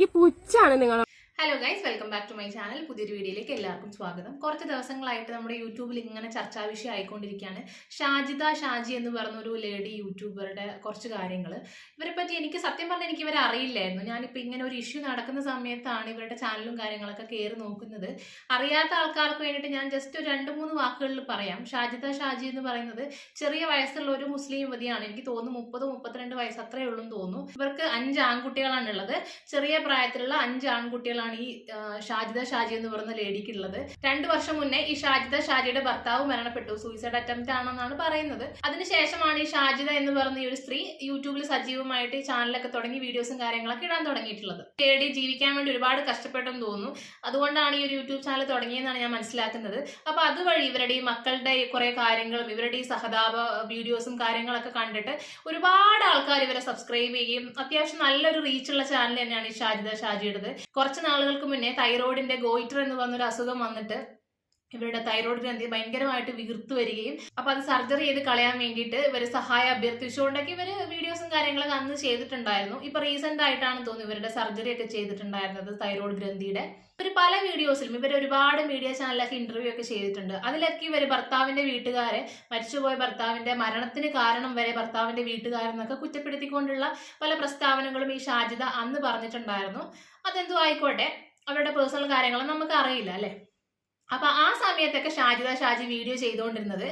എനിക്ക് പുച്ഛാണ് നിങ്ങൾ hello guys welcome back to my channel പുതിയൊരു വീഡിയോയിലേക്ക് എല്ലാവർക്കും സ്വാഗതം. കുറച്ച് ദിവസങ്ങളായിട്ട് നമ്മുടെ യൂട്യൂബിൽ ഇങ്ങനെ ചർച്ചാ വിഷയം ആയിക്കൊണ്ടിരിക്കുകയാണ്. ഷാജിത ഷാജി എന്ന് പറഞ്ഞൊരു ലേഡി യൂട്യൂബറുടെ കുറച്ച് കാര്യങ്ങൾ ഇവരെ പറ്റി എനിക്ക് സത്യം പറഞ്ഞാൽ എനിക്ക് ഇവരെ അറിയില്ലായിരുന്നു. ഞാനിപ്പോൾ ഇങ്ങനെ ഒരു ഇഷ്യൂ നടക്കുന്ന സമയത്താണ് ഇവരുടെ ചാനലും കാര്യങ്ങളൊക്കെ കയറി നോക്കുന്നത്. അറിയാത്ത ആൾക്കാർക്ക് വേണ്ടിയിട്ട് ഞാൻ ജസ്റ്റ് ഒരു രണ്ട് മൂന്ന് വാക്കുകളിൽ പറയാം. ഷാജിത ഷാജി എന്ന് പറയുന്നത് ചെറിയ വയസ്സുള്ള ഒരു മുസ്ലിം യുവതിയാണ്. എനിക്ക് തോന്നുന്നു മുപ്പത് മുപ്പത്തിരണ്ട് വയസ്സ് അത്രയേ ഉള്ളൂ തോന്നുന്നു. ഇവർക്ക് അഞ്ച് ആൺകുട്ടികളാണുള്ളത് ചെറിയ പ്രായത്തിലുള്ള അഞ്ച് ആൺകുട്ടികളാണ് ഈ ഷാജിദ ഷാജി എന്ന് പറയുന്ന ലേഡിക്ക് ഉള്ളത്. രണ്ടു വർഷം മുന്നേ ഈ ഷാജിദ ഷാജിയുടെ ഭർത്താവ് മരണപ്പെട്ടു. സൂയിസൈഡ് അറ്റംപ്റ്റ് ആണെന്നാണ് പറയുന്നത്. അതിനുശേഷമാണ് ഈ ഷാജിദ എന്ന് പറയുന്ന ഈ ഒരു സ്ത്രീ യൂട്യൂബിൽ സജീവമായിട്ട് ചാനലൊക്കെ തുടങ്ങി വീഡിയോസും കാര്യങ്ങളൊക്കെ ഇടാൻ തുടങ്ങിയിട്ടുള്ളത്. ലേഡി ജീവിക്കാൻ വേണ്ടി ഒരുപാട് കഷ്ടപ്പെട്ടെന്ന് തോന്നുന്നു. അതുകൊണ്ടാണ് ഈ ഒരു യൂട്യൂബ് ചാനൽ തുടങ്ങിയെന്നാണ് ഞാൻ മനസ്സിലാക്കുന്നത്. അപ്പൊ അതുവഴി ഇവരുടെ ഈ മക്കളുടെ കുറെ കാര്യങ്ങളും ഇവരുടെ ഈ സഹതാപ വീഡിയോസും കാര്യങ്ങളൊക്കെ കണ്ടിട്ട് ഒരുപാട് ആൾക്കാർ ഇവരെ സബ്സ്ക്രൈബ് ചെയ്യുകയും അത്യാവശ്യം നല്ലൊരു റീച്ചുള്ള ചാനൽ തന്നെയാണ് ഈ ഷാജിദ ഷാജിയുടേത്. കുറച്ച് നാളുകൾക്ക് മുന്നേ തൈറോയിഡിന്റെ ഗോയിറ്റർ എന്ന് പറഞ്ഞൊരു അസുഖം വന്നിട്ട് ഇവരുടെ തൈറോയ്ഡ് ഗ്രന്ഥി ഭയങ്കരമായിട്ട് വീർത്തു വരികയും അപ്പൊ അത് സർജറി ചെയ്ത് കളയാൻ വേണ്ടിയിട്ട് ഇവർ സഹായം അഭ്യർത്ഥിച്ചുകൊണ്ടൊക്കെ ഇവർ വീഡിയോസും കാര്യങ്ങളൊക്കെ അന്ന് ചെയ്തിട്ടുണ്ടായിരുന്നു. ഇപ്പൊ റീസെന്റ് ആയിട്ടാണ് തോന്നുന്നു ഇവരുടെ സർജറി ഒക്കെ ചെയ്തിട്ടുണ്ടായിരുന്നത് തൈറോയ്ഡ് ഗ്രന്ഥിയുടെ. ഇവർ പല വീഡിയോസിലും ഇവർ ഒരുപാട് മീഡിയ ചാനലൊക്കെ ഇന്റർവ്യൂ ഒക്കെ ചെയ്തിട്ടുണ്ട്. അതിലൊക്കെ ഇവർ ഭർത്താവിന്റെ വീട്ടുകാരെ മരിച്ചുപോയ ഭർത്താവിന്റെ മരണത്തിന് കാരണം വരെ ഭർത്താവിന്റെ വീട്ടുകാരെന്നൊക്കെ കുറ്റപ്പെടുത്തിക്കൊണ്ടുള്ള പല പ്രസ്താവനകളും ഈ ഷാജിദ അന്ന് പറഞ്ഞിട്ടുണ്ടായിരുന്നു. അതെന്തോ ആയിക്കോട്ടെ അവരുടെ പേഴ്സണൽ കാര്യങ്ങൾ നമുക്ക് അറിയില്ല അല്ലെ? അപ്പൊ ആ സമയത്തൊക്കെ ഷാജിദ ഷാജി വീഡിയോ ചെയ്തുകൊണ്ടിരുന്നത്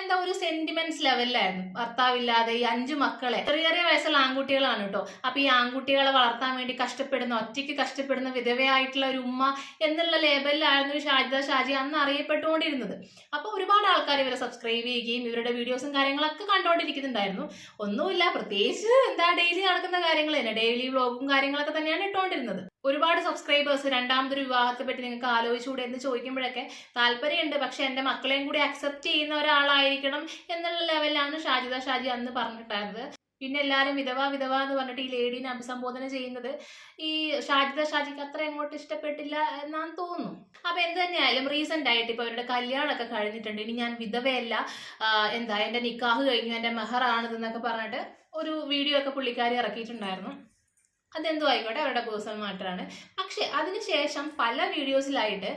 എന്താ ഒരു സെന്റിമെന്റ്സ് ലെവലിലായിരുന്നു ഭർത്താവില്ലാതെ ഈ അഞ്ചു മക്കളെ ചെറിയ ചെറിയ വയസ്സുള്ള ആൺകുട്ടികളാണ് കേട്ടോ. അപ്പൊ ഈ ആൺകുട്ടികളെ വളർത്താൻ വേണ്ടി കഷ്ടപ്പെടുന്ന ഒറ്റയ്ക്ക് കഷ്ടപ്പെടുന്ന വിധവയായിട്ടുള്ള ഒരു ഉമ്മ എന്നുള്ള ലേബലിലായിരുന്നു ഷാജിദ ഷാജി അന്ന് അറിയപ്പെട്ടുകൊണ്ടിരുന്നത്. അപ്പൊ ഒരുപാട് ആൾക്കാർ ഇവരെ സബ്സ്ക്രൈബ് ചെയ്യുകയും ഇവരുടെ വീഡിയോസും കാര്യങ്ങളൊക്കെ കണ്ടുകൊണ്ടിരിക്കുന്നുണ്ടായിരുന്നു ഒന്നുമില്ല പ്രത്യേകിച്ച് എന്താ ഡെയിലി നടക്കുന്ന കാര്യങ്ങൾ തന്നെ ഡെയിലി വ്ളോഗും കാര്യങ്ങളൊക്കെ തന്നെയാണ് ഇട്ടുകൊണ്ടിരുന്നത് ഒരുപാട് സബ്സ്ക്രൈബേഴ്സ് രണ്ടാമതൊരു വിവാഹത്തെ പറ്റി നിങ്ങൾക്ക് ആലോചിച്ചുകൂടെ എന്ന് ചോദിക്കുമ്പോഴൊക്കെ താല്പര്യമുണ്ട്. പക്ഷെ എന്റെ മക്കളെയും കൂടി അക്സെപ്റ്റ് ചെയ്യുന്ന ഒരാളായിരിക്കണം എന്നുള്ള ലെവലാണ് ഷാജിദ ഷാജി അന്ന് പറഞ്ഞിട്ടായിരുന്നത് പിന്നെ എല്ലാവരും വിധവ വിധവ എന്ന് പറഞ്ഞിട്ട് ഈ ലേഡീനെ അഭിസംബോധന ചെയ്യുന്നത് ഈ ഷാജിദ ഷാജിക്ക് അത്ര അങ്ങോട്ട് ഇഷ്ടപ്പെട്ടില്ല എന്നാണ് തോന്നുന്നു. അപ്പൊ എന്ത് തന്നെയായാലും റീസെന്റ് ആയിട്ട് ഇപ്പൊ അവരുടെ കല്യാണമൊക്കെ കഴിഞ്ഞിട്ടുണ്ട്. ഇനി ഞാൻ വിധവയല്ല എന്താ എന്റെ നിക്കാഹ് കഴിഞ്ഞു എന്റെ മെഹറാണിത് എന്നൊക്കെ പറഞ്ഞിട്ട് ഒരു വീഡിയോ ഒക്കെ പുള്ളിക്കാരി ഇറക്കിയിട്ടുണ്ടായിരുന്നു. അതെന്തോ ആയിക്കോട്ടെ അവരുടെ പേഴ്സണൽ മാറ്ററാണ്. പക്ഷെ അതിനുശേഷം പല വീഡിയോസിലായിട്ട്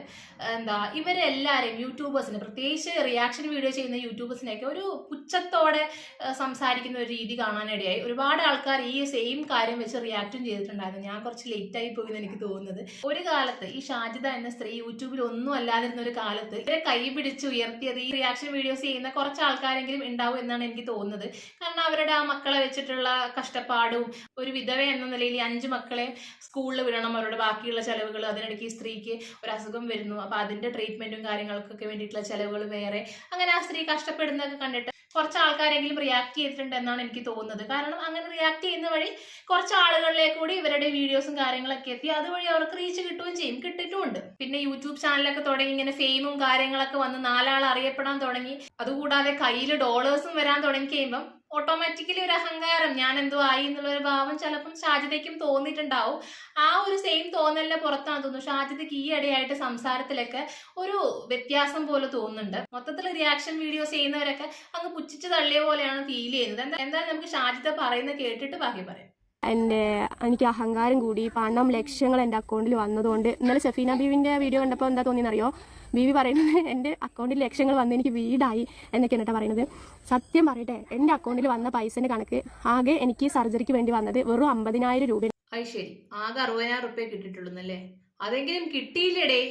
എന്താ ഇവരെല്ലാവരെയും യൂട്യൂബേഴ്സിന് പ്രത്യേകിച്ച് റിയാക്ഷൻ വീഡിയോ ചെയ്യുന്ന യൂട്യൂബേഴ്സിനെയൊക്കെ ഒരു പുച്ഛത്തോടെ സംസാരിക്കുന്ന ഒരു രീതി കാണാനിടയായി. ഒരുപാട് ആൾക്കാർ ഈ സെയിം കാര്യം വെച്ച് റിയാക്റ്റും ചെയ്തിട്ടുണ്ടായിരുന്നു. ഞാൻ കുറച്ച് ലേറ്റ് ആയി പോയി എനിക്ക് തോന്നുന്നത്. ഒരു കാലത്ത് ഈ ഷാജിദ എന്ന സ്ത്രീ യൂട്യൂബിൽ ഒന്നും അല്ലാതിരുന്ന ഒരു കാലത്ത് ഇവരെ കൈ പിടിച്ച് ഉയർത്തിയത് ഈ റിയാക്ഷൻ വീഡിയോസ് ചെയ്യുന്ന കുറച്ച് ആൾക്കാരെങ്കിലും ഉണ്ടാവും എന്നാണ് എനിക്ക് തോന്നുന്നത്. കാരണം അവരുടെ ആ മക്കളെ വെച്ചിട്ടുള്ള കഷ്ടപ്പാടും ഒരു വിധവ എന്ന നിലയിൽ അഞ്ച് മക്കളെ സ്കൂളിൽ വിടണം. അവരുടെ ബാക്കിയുള്ള ചെലവുകൾ അതിനിടയ്ക്ക് ഈ സ്ത്രീക്ക് ഒരു അസുഖം വരുന്നു. അപ്പൊ അതിന്റെ ട്രീറ്റ്മെന്റും കാര്യങ്ങൾക്കൊക്കെ വേണ്ടിയിട്ടുള്ള ചെലവുകൾ വേറെ. അങ്ങനെ ആ സ്ത്രീ കഷ്ടപ്പെടുന്നതൊക്കെ കണ്ടിട്ട് കുറച്ച് ആൾക്കാരെങ്കിലും റിയാക്ട് ചെയ്തിട്ടുണ്ട് എന്നാണ് എനിക്ക് തോന്നുന്നത്. കാരണം അങ്ങനെ റിയാക്ട് ചെയ്യുന്ന വഴി കുറച്ച് ആളുകളിലേക്ക് കൂടി ഇവരുടെ വീഡിയോസും കാര്യങ്ങളൊക്കെ എത്തി. അതുവഴി അവർക്ക് റീച്ച് കിട്ടുകയും ചെയ്യും. കിട്ടിയിട്ടുമുണ്ട്. പിന്നെ യൂട്യൂബ് ചാനലൊക്കെ തുടങ്ങി ഇങ്ങനെ ഫെയിമും കാര്യങ്ങളൊക്കെ വന്ന് നാലാൾ അറിയപ്പെടാൻ തുടങ്ങി. അതുകൂടാതെ കയ്യിൽ ഡോളേഴ്സും വരാൻ തുടങ്ങി കഴിയുമ്പം ഓട്ടോമാറ്റിക്കലി ഒരു അഹങ്കാരം. ഞാൻ എന്തോ ആയി എന്നുള്ള ഒരു ഭാവം ചിലപ്പം ഷാജിതയ്ക്കും തോന്നിയിട്ടുണ്ടാവും. ആ ഒരു സെയിം തോന്നലിന്റെ പുറത്താണ് തോന്നുന്നു. ഷാജിതയ്ക്ക് ഈ ഇടയായിട്ട് സംസാരത്തിലൊക്കെ ഒരു വ്യത്യാസം പോലെ തോന്നുന്നുണ്ട്. മൊത്തത്തിൽ റിയാക്ഷൻ വീഡിയോസ് ചെയ്യുന്നവരൊക്കെ അങ്ങ് പുച്ഛിച്ച് തള്ളിയ പോലെയാണ് ഫീൽ ചെയ്യുന്നത്. എന്താ എന്തായാലും നമുക്ക് ഷാജിത പറയുന്നത് കേട്ടിട്ട് ബാക്കി പറയാം. എന്റെ എനിക്ക് അഹങ്കാരം കൂടി പണം ലക്ഷ്യങ്ങൾ എന്റെ അക്കൗണ്ടിൽ വന്നതുകൊണ്ട്. ഇന്നലെ സഫീന ബീവിന്റെ വീഡിയോ കണ്ടപ്പോൾ എന്താ തോന്നിയെന്നറിയോ? ബീവി പറയുന്നത് എന്റെ അക്കൗണ്ടിൽ ലക്ഷങ്ങൾ വന്ന് എനിക്ക് വീടായി എന്നൊക്കെയാണ് പറയുന്നത്. സത്യം പറയട്ടെ എന്റെ അക്കൗണ്ടിൽ വന്ന പൈസന്റെ കണക്ക് ആകെ എനിക്ക് സർജറിക്ക് വേണ്ടി വന്നത് വെറും അമ്പതിനായിരം രൂപ അത് ശരി. ആകെ അറുപതിനായിരം റുപ്യ കിട്ടിയിട്ടുള്ളൂ അല്ലേ അതെങ്കിലും കിട്ടിയില്ലേടേ?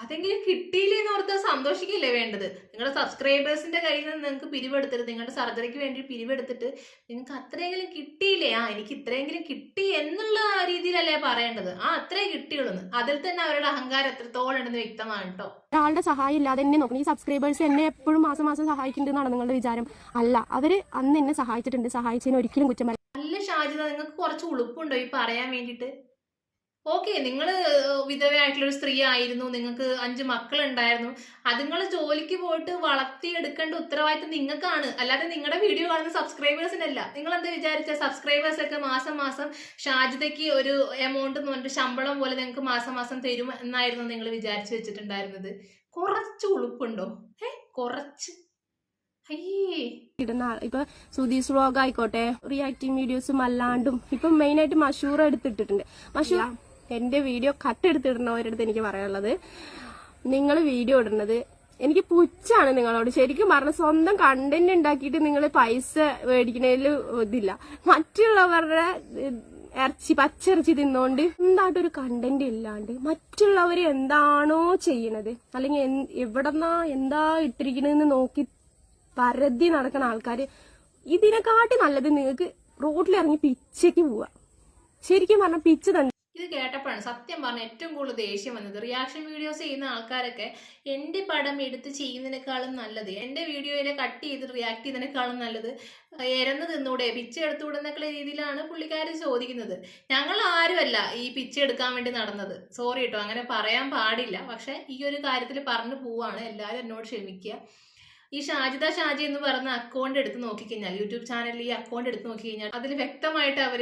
അതെങ്കിലും കിട്ടിയില്ലേ എന്ന് ഓർത്ത് സന്തോഷിക്കില്ലേ വേണ്ടത്? നിങ്ങളുടെ സബ്സ്ക്രൈബേഴ്സിന്റെ കയ്യിൽ നിന്ന് നിങ്ങൾക്ക് പിരിവെടുത്തിട്ട് നിങ്ങളുടെ സർജറിക്ക് വേണ്ടി പിരിവെടുത്തിട്ട് നിങ്ങൾക്ക് അത്രയെങ്കിലും കിട്ടിയില്ലേ? ആ എനിക്ക് ഇത്രയെങ്കിലും കിട്ടി എന്നുള്ള രീതിയിലല്ലേ പറയേണ്ടത്. ആ അത്രേ കിട്ടിയുള്ളൂ അതിൽ തന്നെ അവരുടെ അഹങ്കാരം എത്രത്തോളം ഉണ്ടെന്ന് വ്യക്തമാണ് കേട്ടോ ഒരാളുടെ സഹായം ഇല്ലാതെ എന്നെ നോക്കണം. ഈ സബ്സ്ക്രൈബേഴ്സ് എന്നെ എപ്പോഴും മാസം മാസം സഹായിക്കുന്നുണ്ടെന്നാണ് നിങ്ങളുടെ വിചാരം. അല്ല അവർ അന്ന് എന്നെ സഹായിച്ചിട്ടുണ്ട്. സഹായിച്ചതിന് ഒരിക്കലും കുറ്റം പറയില്ല. നല്ല ഷാജിദ നിങ്ങൾക്ക് കുറച്ച് ഉളുപ്പുണ്ടോ ഈ പറയാൻ വേണ്ടിയിട്ട്? ഓക്കെ നിങ്ങൾ വിധവയായിട്ടുള്ള ഒരു സ്ത്രീ ആയിരുന്നു നിങ്ങൾക്ക് അഞ്ച് മക്കളുണ്ടായിരുന്നു. അത് നിങ്ങൾ ജോലിക്ക് പോയിട്ട് വളർത്തിയെടുക്കേണ്ട ഉത്തരവാദിത്തം നിങ്ങൾക്കാണ്. അല്ലാതെ നിങ്ങളുടെ വീഡിയോ കാണുന്ന സബ്സ്ക്രൈബേഴ്സിനല്ല നിങ്ങൾ എന്താ വിചാരിച്ച സബ്സ്ക്രൈബേഴ്സ് ഒക്കെ മാസം മാസം ഷാജിതയ്ക്ക് ഒരു എമൗണ്ട് എന്ന് പറഞ്ഞിട്ട് ശമ്പളം പോലെ നിങ്ങൾക്ക് മാസം മാസം തരും എന്നായിരുന്നു നിങ്ങൾ വിചാരിച്ചു വെച്ചിട്ടുണ്ടായിരുന്നത്. കുറച്ച് ഉളുപ്പുണ്ടോ? ഏ കുറച്ച്. ഇടുന്ന ഇപ്പൊ സുധീസ് വ്ളോഗ് ആയിക്കോട്ടെ റിയാക്ടിങ് വീഡിയോസും അല്ലാണ്ടും ഇപ്പൊ മെയിൻ ആയിട്ട് മഷൂർ എടുത്തിട്ടിട്ടുണ്ട്. മഷൂർ എന്റെ വീഡിയോ കട്ട് എടുത്തിടുന്നവരടുത്ത് എനിക്ക് പറയാനുള്ളത്. നിങ്ങൾ വീഡിയോ ഇടുന്നത് എനിക്ക് പുച്ഛാണ് നിങ്ങളോട്. ശരിക്കും പറഞ്ഞ സ്വന്തം കണ്ടന്റ് ഉണ്ടാക്കിയിട്ട് നിങ്ങൾ പൈസ മേടിക്കുന്നതിൽ ഇതില്ല. മറ്റുള്ളവരുടെ ഇറച്ചി പച്ചിറച്ചി തിന്നോണ്ട് എന്തായിട്ടൊരു കണ്ടന്റ് ഇല്ലാണ്ട് മറ്റുള്ളവർ എന്താണോ ചെയ്യണത്? അല്ലെങ്കിൽ എവിടെന്നാ എന്താ ഇട്ടിരിക്കണെന്ന് നോക്കി പരതി നടക്കുന്ന ആൾക്കാര് ഇതിനെക്കാട്ടി നല്ലത് നിങ്ങൾക്ക് റോഡിലിറങ്ങി പിച്ചയ്ക്ക് പോവാ. ശരിക്കും പറഞ്ഞ പിച്ച് തന്നെ. ഇത് കേട്ടപ്പോഴാണ് സത്യം പറഞ്ഞ ഏറ്റവും കൂടുതൽ ദേഷ്യം വന്നത്. റിയാക്ഷൻ വീഡിയോസ് ചെയ്യുന്ന ആൾക്കാരൊക്കെ എന്റെ പടം എടുത്ത് ചെയ്യുന്നതിനേക്കാളും നല്ലത് എന്റെ വീഡിയോയിലെ കട്ട് ചെയ്ത് റിയാക്ട് ചെയ്യുന്നതിനേക്കാളും നല്ലത് എരന്ന് തിന്നൂടെ പിച്ച എന്നൊക്കെ രീതിയിലാണ് പുള്ളിക്കാർ ചോദിക്കുന്നത്. ഞങ്ങൾ ആരുമല്ല ഈ പിച്ച എടുക്കാൻ വേണ്ടി നടന്നത്. സോറി കേട്ടോ അങ്ങനെ പറയാൻ പാടില്ല. പക്ഷെ ഈ ഒരു കാര്യത്തിൽ പറഞ്ഞു പോവാണ്. എല്ലാവരും എന്നോട് ക്ഷമിക്കുക. ഈ ഷാജിദ ഷാജി എന്ന് പറഞ്ഞ അക്കൗണ്ട് എടുത്ത് നോക്കിക്കഴിഞ്ഞാൽ യൂട്യൂബ് ചാനലിൽ ഈ അക്കൗണ്ട് എടുത്ത് നോക്കിക്കഴിഞ്ഞാൽ അതിൽ വ്യക്തമായിട്ട് അവർ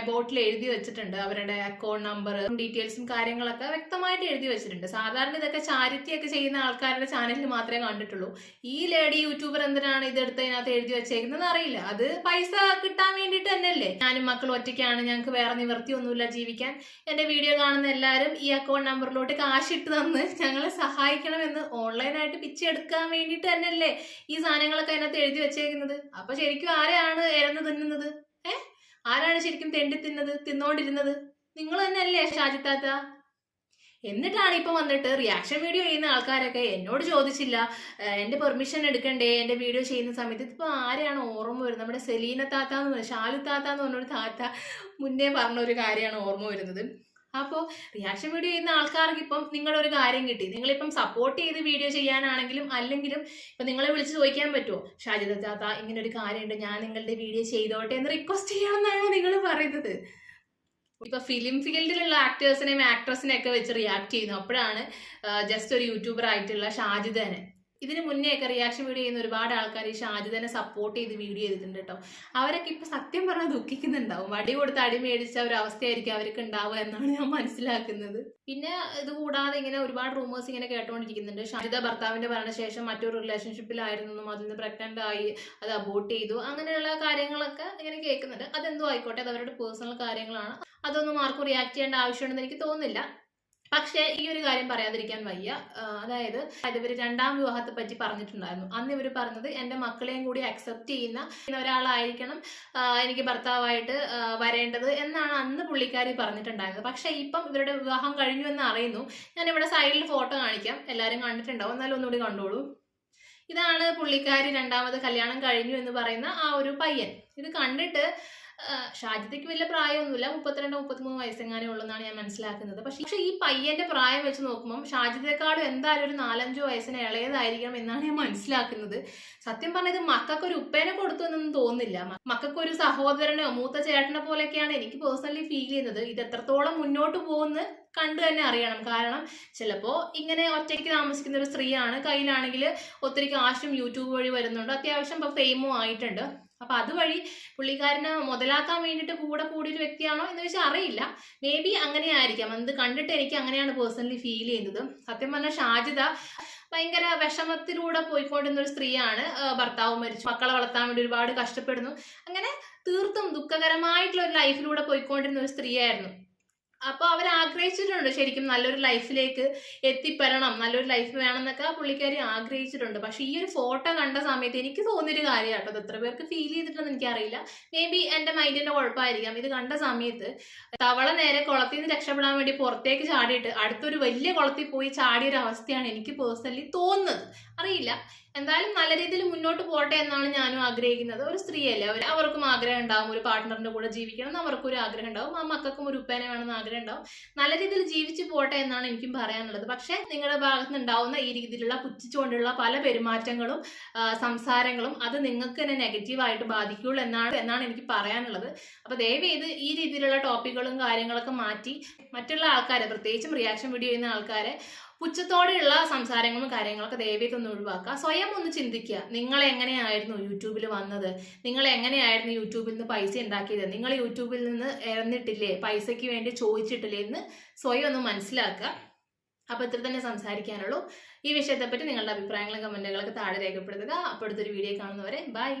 അബൌട്ടിൽ എഴുതി വെച്ചിട്ടുണ്ട്. അവരുടെ അക്കൗണ്ട് നമ്പർ ഡീറ്റെയിൽസും കാര്യങ്ങളൊക്കെ വ്യക്തമായിട്ട് എഴുതി വെച്ചിട്ടുണ്ട്. സാധാരണ ഇതൊക്കെ ചാരിറ്റി ഒക്കെ ചെയ്യുന്ന ആൾക്കാരുടെ ചാനലിൽ മാത്രമേ കണ്ടിട്ടുള്ളൂ. ഈ ലേഡി യൂട്യൂബർ എന്തിനാണ് ഇതെടുത്ത് അതിനകത്ത് എഴുതി വെച്ചേക്കുന്നത് അറിയില്ല. അത് പൈസ കിട്ടാൻ തന്നെയല്ലേ ഞാനും മക്കൾ ഒറ്റയ്ക്കാണ്. ഞങ്ങൾക്ക് വേറെ നിവൃത്തിയൊന്നുമില്ല ജീവിക്കാൻ. എന്റെ വീഡിയോ കാണുന്ന എല്ലാവരും ഈ അക്കൗണ്ട് നമ്പറിലോട്ട് കാശിട്ട് തന്ന് ഞങ്ങളെ സഹായിക്കണമെന്ന് ഓൺലൈനായിട്ട് പിച്ചെടുക്കാൻ വേണ്ടിയിട്ട് തന്നെയല്ലേ ഈ സാധനങ്ങളൊക്കെ അതിനകത്ത് എഴുതി വെച്ചേക്കുന്നത്. അപ്പൊ ശരിക്കും ആരെയാണ് ഇരന്ന് തിന്നുന്നത്? ഏഹ് ആരാണ് ശരിക്കും തെണ്ടി തിന്നത് തിന്നോണ്ടിരുന്നത്? നിങ്ങൾ തന്നെയല്ലേ ഷാജിത്താത്ത എന്നിട്ടാണ് ഇപ്പൊ വന്നിട്ട് റിയാക്ഷൻ വീഡിയോ ചെയ്യുന്ന ആൾക്കാരൊക്കെ എന്നോട് ചോദിച്ചില്ല എന്റെ പെർമിഷൻ എടുക്കണ്ടേ? എന്റെ വീഡിയോ ചെയ്യുന്ന സമയത്ത് ഇപ്പൊ ആരെയാണ് ഓർമ്മ വരുന്നത്? നമ്മുടെ സെലീന താത്ത എന്ന് പറഞ്ഞ ഷാലു താത്ത എന്ന് പറഞ്ഞൊരു താത്ത മുന്നേ പറഞ്ഞ ഒരു കാര്യമാണ് ഓർമ്മ വരുന്നത്. അപ്പോൾ റിയാക്ഷൻ വീഡിയോ ചെയ്യുന്ന ആൾക്കാർക്ക് ഇപ്പം നിങ്ങളുടെ ഒരു കാര്യം കിട്ടി. നിങ്ങളിപ്പം സപ്പോർട്ട് ചെയ്ത് വീഡിയോ ചെയ്യാനാണെങ്കിലും അല്ലെങ്കിലും ഇപ്പം നിങ്ങളെ വിളിച്ച് ചോദിക്കാൻ പറ്റുമോ ഷാജിദ താത്ത ഇങ്ങനെ ഒരു കാര്യമുണ്ട്. ഞാൻ നിങ്ങളുടെ വീഡിയോ ചെയ്തോട്ടെ എന്ന് റിക്വസ്റ്റ് ചെയ്യണമെന്നാണോ നിങ്ങൾ പറയുന്നത്? ഇപ്പൊ ഫിലിം ഫീൽഡിലുള്ള ആക്ടേഴ്സിനെയും ആക്ട്രസിനെയും ഒക്കെ വെച്ച് റിയാക്ട് ചെയ്യുന്നു. അപ്പോഴാണ് ജസ്റ്റ് ഒരു യൂട്യൂബർ ആയിട്ടുള്ള ഷാജിദനെ ഇതിന് മുന്നേ ഒക്കെ റിയാക്ഷൻ വീഡിയോ ചെയ്യുന്ന ഒരുപാട് ആൾക്കാർ ഈ ഷാജിദനെ സപ്പോർട്ട് ചെയ്ത് വീഡിയോ ചെയ്തിട്ടുണ്ട് കേട്ടോ അവരൊക്കെ ഇപ്പൊ സത്യം പറഞ്ഞാൽ ദുഃഖിക്കുന്നുണ്ടാവും. വടി കൊടുത്ത് അടി മേടിച്ച ഒരു അവസ്ഥയായിരിക്കും അവർക്ക് ഉണ്ടാവുക എന്നാണ് ഞാൻ മനസ്സിലാക്കുന്നത്. പിന്നെ ഇത് കൂടാതെ ഇങ്ങനെ ഒരുപാട് റൂമേഴ്സ് ഇങ്ങനെ കേട്ടുകൊണ്ടിരിക്കുന്നുണ്ട് ഷാജിദ ഭർത്താവിന്റെ മരണശേഷം മറ്റൊരു റിലേഷൻഷിപ്പിലായിരുന്നു അതിൽ നിന്ന് പ്രഗ്നന്റ് ആയി അത് അബോട്ട് ചെയ്തു. അങ്ങനെയുള്ള കാര്യങ്ങളൊക്കെ ഇങ്ങനെ കേൾക്കുന്നുണ്ട്. അതെന്തോ ആയിക്കോട്ടെ അത് അവരുടെ പേഴ്സണൽ കാര്യങ്ങളാണ്. അതൊന്നും ആർക്കും റിയാക്ട് ചെയ്യേണ്ട ആവശ്യമുണ്ടെന്ന് എനിക്ക് തോന്നുന്നില്ല. പക്ഷേ ഈ ഒരു കാര്യം പറയാതിരിക്കാൻ വയ്യ. അതായത് ഇവർ രണ്ടാം വിവാഹത്തെ പറ്റി പറഞ്ഞിട്ടുണ്ടായിരുന്നു. അന്ന് ഇവർ പറഞ്ഞത് എന്റെ മക്കളെയും കൂടി അക്സെപ്റ്റ് ചെയ്യുന്ന ഒരാളായിരിക്കണം എനിക്ക് ഭർത്താവായിട്ട് വരേണ്ടത് എന്നാണ് അന്ന് പുള്ളിക്കാരി പറഞ്ഞിട്ടുണ്ടായിരുന്നത്. പക്ഷേ ഇപ്പം ഇവരുടെ വിവാഹം കഴിഞ്ഞു എന്ന് അറിയുന്നു. ഞാൻ ഇവിടെ സൈഡിൽ ഫോട്ടോ കാണിക്കാം. എല്ലാവരും കണ്ടിട്ടുണ്ടാവും. എന്നാലും ഒന്നുകൂടി കണ്ടോളൂ. ഇതാണ് പുള്ളിക്കാരി രണ്ടാമത് കല്യാണം കഴിഞ്ഞു എന്ന് പറയുന്ന ആ ഒരു പയ്യൻ. ഇത് കണ്ടിട്ട് ആ, ഷാജിദയ്ക്ക് വലിയ പ്രായമൊന്നുമില്ല. മുപ്പത്തിരണ്ട് മുപ്പത്തിമൂന്ന് വയസ്സെങ്ങാനേ ഉള്ളെന്നാണ് ഞാൻ മനസ്സിലാക്കുന്നത്. പക്ഷേ പക്ഷേ ഈ പയ്യന്റെ പ്രായം വെച്ച് നോക്കുമ്പോൾ ഷാജിതയെക്കാളും എന്തായാലും ഒരു നാലഞ്ചോ വയസ്സിന് ഇളയതായിരിക്കണം എന്നാണ് ഞാൻ മനസ്സിലാക്കുന്നത്. സത്യം പറഞ്ഞത് മക്കൾക്ക് ഒരു ഉപ്പേനെ കൊടുത്തു എന്നൊന്നും തോന്നുന്നില്ല മക്കൾക്കൊരു സഹോദരനോ മൂത്ത ചേട്ടനെ പോലെയൊക്കെയാണ് എനിക്ക് പേഴ്സണലി ഫീൽ ചെയ്യുന്നത്. ഇത് എത്രത്തോളം മുന്നോട്ട് പോകുന്ന കണ്ടു തന്നെ അറിയണം. കാരണം ചിലപ്പോൾ ഇങ്ങനെ ഒറ്റയ്ക്ക് താമസിക്കുന്ന ഒരു സ്ത്രീയാണ്. കയ്യിലാണെങ്കിൽ ഒത്തിരി കാശും യൂട്യൂബ് വഴി വരുന്നുണ്ട്. അത്യാവശ്യം ഇപ്പോൾ ഫെയിമും ആയിട്ടുണ്ട്. അപ്പൊ അതുവഴി പുള്ളിക്കാരനെ മുതലാക്കാൻ വേണ്ടിയിട്ട് കൂടെ കൂടിയൊരു വ്യക്തിയാണോ എന്ന് വെച്ചാൽ അറിയില്ല. മേ ബി അങ്ങനെ ആയിരിക്കാം അത് കണ്ടിട്ട് എനിക്ക് അങ്ങനെയാണ് പേഴ്സണലി ഫീൽ ചെയ്യുന്നത്. സത്യം പറഞ്ഞാൽ ഷാജിത ഭയങ്കര വിഷമത്തിലൂടെ പോയിക്കൊണ്ടിരുന്ന ഒരു സ്ത്രീയാണ്. ഭർത്താവ് മരിച്ചു. മക്കളെ വളർത്താൻ വേണ്ടി ഒരുപാട് കഷ്ടപ്പെടുന്നു. അങ്ങനെ തീർത്തും ദുഃഖകരമായിട്ടുള്ള ഒരു ലൈഫിലൂടെ പോയിക്കൊണ്ടിരുന്ന ഒരു സ്ത്രീയായിരുന്നു. അപ്പൊ അവർ ആഗ്രഹിച്ചിട്ടുണ്ട് ശരിക്കും നല്ലൊരു ലൈഫിലേക്ക് എത്തിപ്പെടണം നല്ലൊരു ലൈഫ് വേണമെന്നൊക്കെ പുള്ളിക്കാരി ആഗ്രഹിച്ചിട്ടുണ്ട്. പക്ഷെ ഈ ഒരു ഫോട്ടോ കണ്ട സമയത്ത് എനിക്ക് തോന്നിയൊരു കാര്യമാട്ടോ അത് എത്ര പേർക്ക് ഫീൽ ചെയ്തിട്ടുണ്ടെന്ന് എനിക്കറിയില്ല. മേ ബി എന്റെ മൈൻഡിന്റെ കുഴപ്പമായിരിക്കാം. ഇത് കണ്ട സമയത്ത് തവള നേരെ കുളത്തിൽ നിന്ന് രക്ഷപ്പെടാൻ വേണ്ടി പുറത്തേക്ക് ചാടിയിട്ട് അടുത്തൊരു വലിയ കുളത്തിൽ പോയി ചാടിയൊരു അവസ്ഥയാണ് എനിക്ക് പേഴ്സണലി തോന്നുന്നത്. അറിയില്ല. എന്തായാലും നല്ല രീതിയിൽ മുന്നോട്ട് പോട്ടെ എന്നാണ് ഞാനും ആഗ്രഹിക്കുന്നത്. ഒരു സ്ത്രീയല്ലേ അവർ അവർക്കും ആഗ്രഹം ഉണ്ടാവും ഒരു പാർട്ട്ണറിന്റെ കൂടെ ജീവിക്കണം എന്ന് അവർക്കും ഒരു ആഗ്രഹം ഉണ്ടാവും. ആ മക്കൾക്കും ഒരു ഉപ്പേനെ വേണമെന്ന് ആഗ്രഹം ഉണ്ടാവും. നല്ല രീതിയിൽ ജീവിച്ചു പോട്ടെ എന്നാണ് എനിക്കും പറയാനുള്ളത്. പക്ഷേ നിങ്ങളുടെ ഭാഗത്ത് ഉണ്ടാവുന്ന ഈ രീതിയിലുള്ള പുച്ഛിച്ചുകൊണ്ടുള്ള പല പെരുമാറ്റങ്ങളും സംസാരങ്ങളും അത് നിങ്ങൾക്ക് തന്നെ നെഗറ്റീവായിട്ട് ബാധിക്കുള്ളൂ എന്നാണ് എന്നാണ് എനിക്ക് പറയാനുള്ളത്. അപ്പൊ ചെയ്ത് ഈ രീതിയിലുള്ള ടോപ്പിക്കുകളും കാര്യങ്ങളൊക്കെ മാറ്റി മറ്റുള്ള ആൾക്കാരെ പ്രത്യേകിച്ചും റിയാക്ഷൻ വീഡിയോ ചെയ്യുന്ന ആൾക്കാരെ പുച്ഛത്തോടെയുള്ള സംസാരങ്ങളും കാര്യങ്ങളൊക്കെ ദയവേത് ഒന്ന് ഒഴിവാക്കുക. സ്വയം ഒന്ന് ചിന്തിക്കുക. നിങ്ങൾ എങ്ങനെയായിരുന്നു യൂട്യൂബിൽ വന്നത്? നിങ്ങൾ എങ്ങനെയായിരുന്നു യൂട്യൂബിൽ നിന്ന് പൈസ ഉണ്ടാക്കിയത്? നിങ്ങൾ യൂട്യൂബിൽ നിന്ന് ഇറന്നിട്ടില്ലേ? പൈസയ്ക്ക് വേണ്ടി ചോദിച്ചിട്ടില്ലേ എന്ന് സ്വയം ഒന്ന് മനസ്സിലാക്കുക. അപ്പോൾ ഇത്ര തന്നെ സംസാരിക്കാനുള്ളൂ. ഈ വിഷയത്തെപ്പറ്റി നിങ്ങളുടെ അഭിപ്രായങ്ങളും കമന്റുകളൊക്കെ താഴെ രേഖപ്പെടുത്തുക. അപ്പോൾ അടുത്തൊരു വീഡിയോ കാണുന്നവരെ ബൈ